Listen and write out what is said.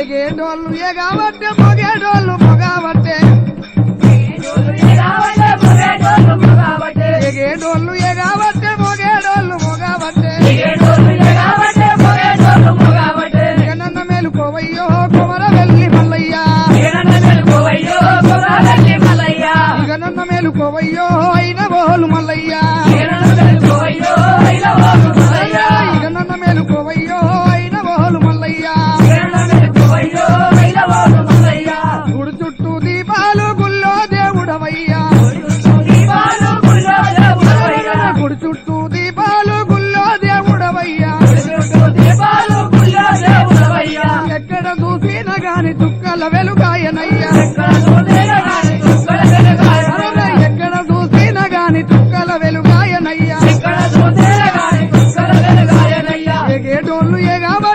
ఎగేటోళ్ళు ఎగబట్టే మొగేటోళ్ళు మొగబట్టే ఎగేటోళ్ళు ఎగబట్టే మొగేటోళ్ళు మొగబట్టే కుమర వెళ్ళి మల్లయ్య. జగనన్న మేలుకోవయ్యో అయిన బోలు మల్లయ్య. గుల్లవయ్యా దీపాలు గుల్లో దేవుడవయ్యా ఎక్కడ చూసినా గాని చుక్కల వెలుగాయనయ్యా. ఎక్కడ చూసినా గాని చుక్కల వెలుగాయనయ్యా.